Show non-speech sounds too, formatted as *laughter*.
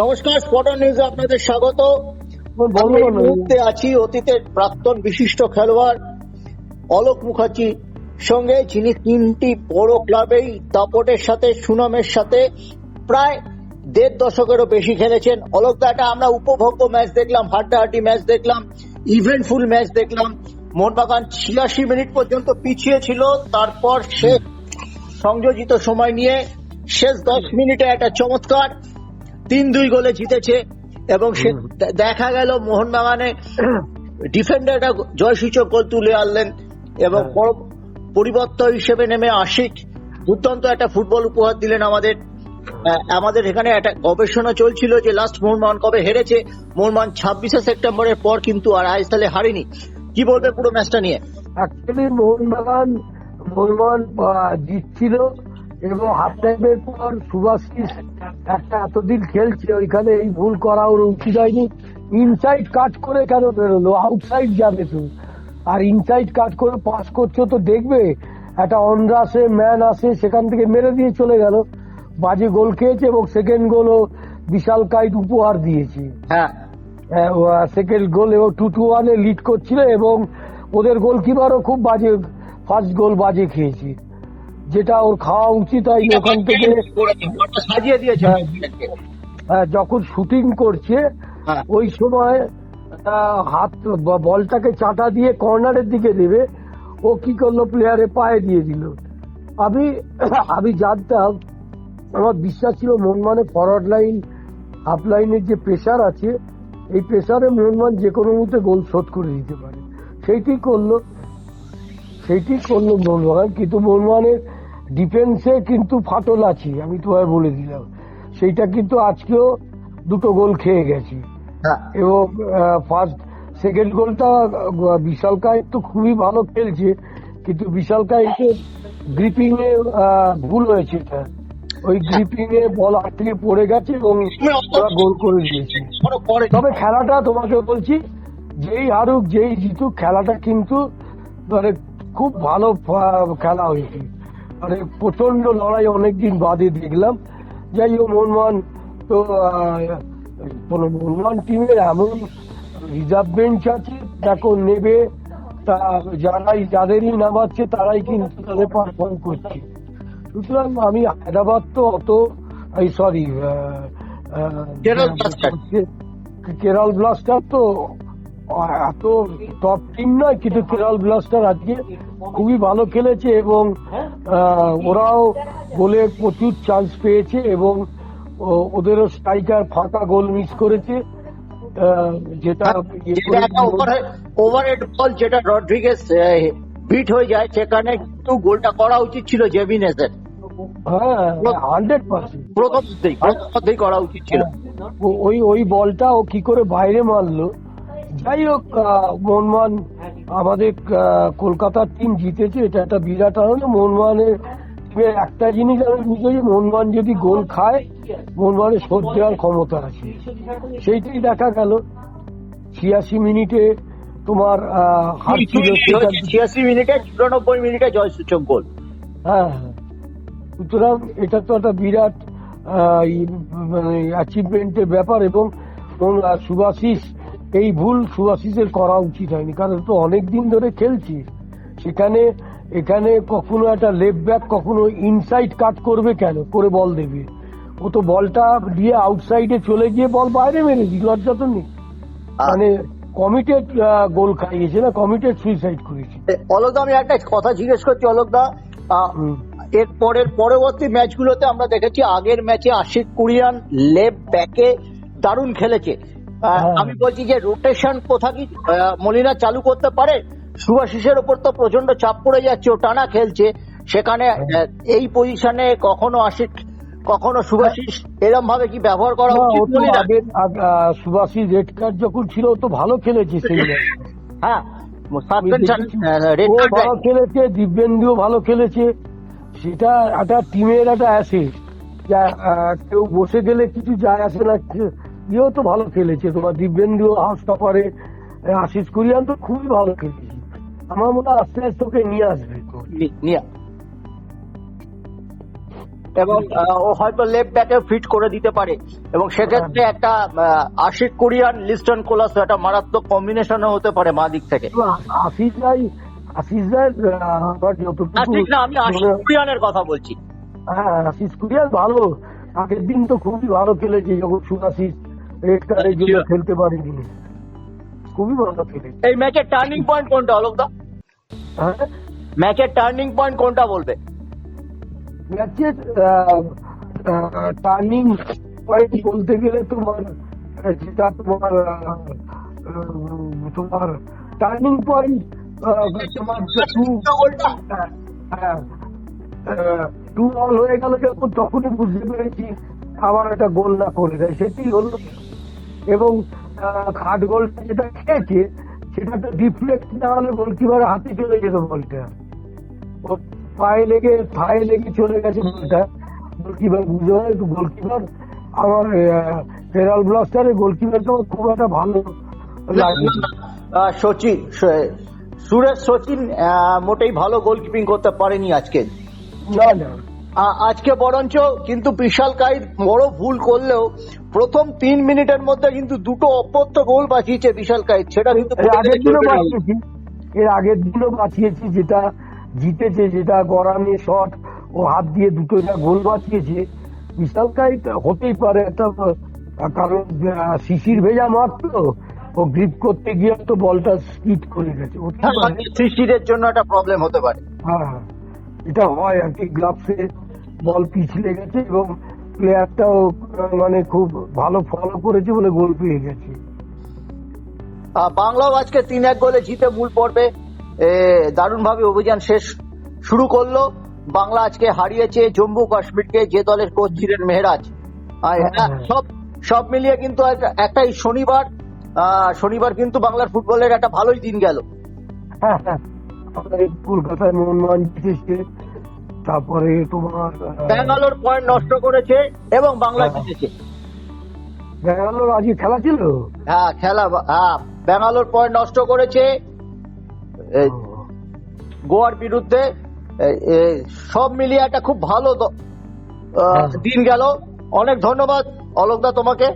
নমস্কার স্পটার নিউজে আপনাদের স্বাগত। মুহূর্তে আছি অতীতের প্রাক্তন বিশিষ্ট খেলোয়াড় অলোক মুখার্জি সঙ্গে যিনি তিনটি বড় ক্লাবেই দাপটের সাথে সুনামের সাথে প্রায় দেড় দশকেরও বেশি খেলেছেন। অলোক দাটা আমরা উপভোগ্য ম্যাচ দেখলাম হাড্ডাহাড্ডি ম্যাচ দেখলাম ইভেন্টফুল ম্যাচ দেখলাম। মোহনবাগান ছিয়াশি মিনিট পর্যন্ত পিছিয়ে ছিল তারপর সে সংযোজিত সময় নিয়ে শেষ দশ মিনিটে একটা চমৎকার তিন দুই গোলে জিতেছে এবং সে দেখা গেল মোহনবাগানে ডিফেন্ডারটা জয়সূচক গোল তুলে আনলেন এবং হ্যাঁ। পরিবর্তন হিসেবে নেমে আশিক। দুর্দান্ত একটা ফুটবল উপহার দিলেন আমাদের। আমাদের এখানে একটা গবেষণা চলছিল যে লাস্ট মোহনবাগান কবে হেরেছে। মোহনবাগান ছাব্বিশে সেপ্টেম্বরের পর কিন্তু আর আইএসএলে হারেনি। কি বলবে পুরো ম্যাচটা নিয়ে? অ্যাকচুয়ালি মোহনবাগান মোহনবাগান জিতছিল। এবং হাফ টাইমের পর সুভাষিস একটা এতদিন খেলছে ওইখানে এই ভুল করা ওর উচিত হয়নি ইনসাইড কাট করে কেন বেরোলো? আউটসাইড যাবে তো। আর ইনসাইড কাট করে পাস করছ তো দেখবে। একটা অনরাসে ম্যান আসে সেখান থেকে মেরে দিয়ে চলে গেল। বাজে গোল খেয়েছে এবং সেকেন্ড গোলও বিশাল কাইট উপহার দিয়েছে। হ্যাঁ। সেকেন্ড গোল এবং টু টু ওয়ানে লিড করছিল এবং ওদের গোলকিপারও খুব বাজে ফার্স্ট গোল বাজে খেয়েছে। যেটা ওর খাওয়া উচিত হয় ওখান থেকে। সাজিয়ে দিয়েছে হ্যাঁ। আহ, যখন শুটিং করছে হ্যাঁ। ওই সময় হাত বলটাকে চাটা দিয়ে কর্নারের দিকে দেবে। ও কি করল প্লেয়ারে পায়ে দিয়ে দিল। আমি আমি জানতাম আমার বিশ্বাস ছিল মনমানে ফরওয়ার্ড লাইন হাফ লাইনের যে প্রেশার আছে এই প্রেশারে মোহনমান যে কোনো মুহূর্তে গোল শোধ করে দিতে পারে। সেইটি করল সেইটি করল মোহনবাগান কিন্তু মোহনবাগানের ডিফেন্সে কিন্তু ফাটল আছে আমি তোমায় বলে দিলাম। সেইটা কিন্তু আজকেও দুটো গোল খেয়ে গেছে। হ্যাঁ। এবং ফার্স্ট সেকেন্ড গোলটা বিশাল কায়ের তো খুবই ভালো খেলছে কিন্তু বিশাল কায়ের গ্রিপিং এ ভুল হয়েছে এটা। ওই গ্রিপিং এ বল আটকে পড়ে গেছে এবং ওরা গোল করে দিয়েছে। পরে। তবে খেলাটা তোমাকে বলছি যেই হারুক যেই জিতুক খেলাটা কিন্তু মানে খুব ভালো খেলা হয়েছে। মানে প্রচণ্ড লড়াই অনেকদিন বাদে দেখলাম যাই হোক মোহনমান তো কোনো মোহনমান টিমের এমন রিজার্ভ বেঞ্চ আছে দেখো নেবে তা যারাই যাদেরই নামাচ্ছে তারাই কিন্তু তাদের পারফর্ম করছে সুতরাং আমি হায়দ্রাবাদ তো অত এই সরি। কেরল ব্লাস্টার তো এত টপ টিম নয় কিন্তু কেরল ব্লাস্টার আজকে খুবই ভালো খেলেছে এবং ওরাও গোলে প্রচুর চান্স পেয়েছে এবং ওদেরও স্ট্রাইকার ফাঁকা গোল মিস করেছে যেটা ইয়ে ওভারহেড বল যেটা রড্রিগেস বিট হয়ে যায় সেখানে কিন্তু গোলটা করা উচিত ছিল জেভিনেসের। হ্যাঁ হান্ড্রেড পার্সেন্ট প্রথম করা উচিত ছিল। ওই ওই বলটা ও কি করে বাইরে মারলো? যাই হোক আহ, মোহনবাগান আমাদের কলকাতার টিম জিতেছে এটা একটা বিরাট আনন্দ। মোহনবাগানের টিমের একটা জিনিস আমি বুঝেছি মোহনবাগান যদি গোল খায় মোহনবাগানের শোধ দেওয়ার ক্ষমতা আছে। সেইটাই দেখা গেল। ছিয়াশি মিনিটে তোমার হার ছিল ছিয়াশি মিনিটে চুরানব্বই মিনিটে জয়সূচক গোল। হ্যাঁ হ্যাঁ। সুতরাং এটা তো একটা বিরাট অ্যাচিভমেন্টের ব্যাপার এবং সুভাশিস এই ভুল সুভাশিসের করা উচিত হয়নি কারণ তো অনেক দিন ধরে খেলছি। সেখানে এখানে কখনো একটা লেফট ব্যাক কখনো ইনসাইড কাট করবে কেন? করে বল দেবে। ও তো বলটা দিয়ে আউটসাইডে চলে গিয়ে বল বাইরে মেরে দিল লজ্জা তো নেই। মানে কমিটেড গোল খাইয়েছে না কমিটেড সুইসাইড করেছে। অলকদা আমি একটা কথা জিজ্ঞেস করছি অলকদা এর পরের পরবর্তী ম্যাচগুলোতে আমরা দেখেছি আগের ম্যাচে আশিক কুরিয়ান লেফট ব্যাকে দারুণ খেলেছে। আমি বলছি যে রোটেশন কোথা কি মলিনা চালু করতে পারে? সুভাশিসের উপর তো প্রচণ্ড চাপ পড়ে যাচ্ছে ও টানা খেলছে। সেখানে হ্যাঁ। এই পজিশনে কখনো আশিক কখনো সুভাশিস এরম ভাবে কি ব্যবহার করা উচিত সুভাষী রেড কার্ড যখন ছিল তো ভালো খেলেছে সেই *laughs* হ্যাঁ ভালো খেলেছে দিব্যেন্দুও ভালো খেলেছে। সেটা একটা টিমের একটা অ্যাসেট যা কেউ বসে গেলে কিছু যায় আসে না ইয়েও তো ভালো খেলেছে তোমার দিব্যেন্দু হাফ স্টপারে আশিস কুরিয়ান তো খুবই ভালো খেলেছে। আমার মনে হয় আস্তে আস্তে ওকে নিয়ে আসবে। নিয়ে এবং ও হয়তো লেফট ব্যাকে ফিট করে দিতে পারে। এবং সেক্ষেত্রে একটা আশিক কুরিয়ান লিস্টন কোলাস একটা মারাত্মক কম্বিনেশনও হতে পারে মা দিক থেকে আশিস না আমি কুরিয়ানের কথা বলছি। হ্যাঁ আশিস কুরিয়ান ভালো। আগের দিন তো খুবই ভালো খেলেছে যখন সুনাশিস রেড কার্ডের জন্য। খেলতে পারেনি। খুবই ভালো খেলেছে। এই ম্যাচের টার্নিং পয়েন্ট কোনটা অলোকদা হ্যাঁ? ম্যাচের টার্নিং পয়েন্ট কোনটা বলবে? ম্যাচের টার্নিং পয়েন্ট বলতে গেলে তোমার যেটা তোমার তোমার টার্নিং পয়েন্ট তোমার টু টু অল হয়ে গেল যখন তখনই বুঝতে পেরেছি আবার একটা গোল না করে দেয়। সেটি হলো এবং খাট গোলটা যেটা খেয়েছে সেটা তো ডিফ্লেক্ট না হলে গোলকিপার হাতে চলে যেত বলটা। ও পায়ে লেগে পায়ে লেগে চলে গেছে বলটা। গোলকিপার বুঝতে পারে গোলকিপার আমার ফেরাল ব্লাস্টারের গোলকিপারটা আমার খুব একটা ভালো লাগে সচিন সুরেশ সচিন মোটেই ভালো গোলকিপিং করতে পারেনি আজকে। না না। আজকে বরঞ্চ কিন্তু বিশাল কাইর বড় ভুল করলেও প্রথম তিন মিনিটের মধ্যে কিন্তু দুটো অপত্য গোল বাঁচিয়েছে বিশাল কাইর সেটা কিন্তু এর আগের দিনও বাঁচিয়েছি। যেটা জিতেছে যেটা গরামে শট ও হাত দিয়ে দুটো যা গোল বাঁচিয়েছে। বিশাল কাইট হতেই পারে একটা কারণ শিশির ভেজা মাঠ তো ও গ্রিপ করতে গিয়ে তো বলটা স্পিড করে গেছে। পারে। শিশিরের জন্য একটা প্রবলেম হতে পারে। হ্যাঁ এটা হয় আর কি গ্লাভসে বল পিছলে গেছে এবং প্লেয়ারটাও মানে খুব ভালো ফলো করেছে বলে গোল পেয়ে গেছে। বাংলাও আজকে তিন এক গোলে জিতে মূল পর্বে দারুণ ভাবে অভিযান শেষ শুরু করল। বাংলা আজকে হারিয়েছে জম্মু কাশ্মীরকে যে দলের কোচ ছিলেন মেহরাজ। হ্যাঁ, সব সব মিলিয়ে কিন্তু একটাই শনিবার। শনিবার কিন্তু বাংলার ফুটবলের একটা ভালোই দিন গেল। হ্যাঁ হ্যাঁ। কলকাতায় মোহনবাগান জিতেছে তারপরে তোমার ব্যাঙ্গালোর পয়েন্ট নষ্ট করেছে এবং বাংলা। জিতেছে। ব্যাঙ্গালোর আজকে খেলা ছিল? হ্যাঁ খেলা হ্যাঁ ব্যাঙ্গালোর পয়েন্ট নষ্ট করেছে। গোয়ার বিরুদ্ধে সব মিলিয়ে একটা খুব ভালো হ্যাঁ। দিন গেল। অনেক ধন্যবাদ। অলোকদা তোমাকে।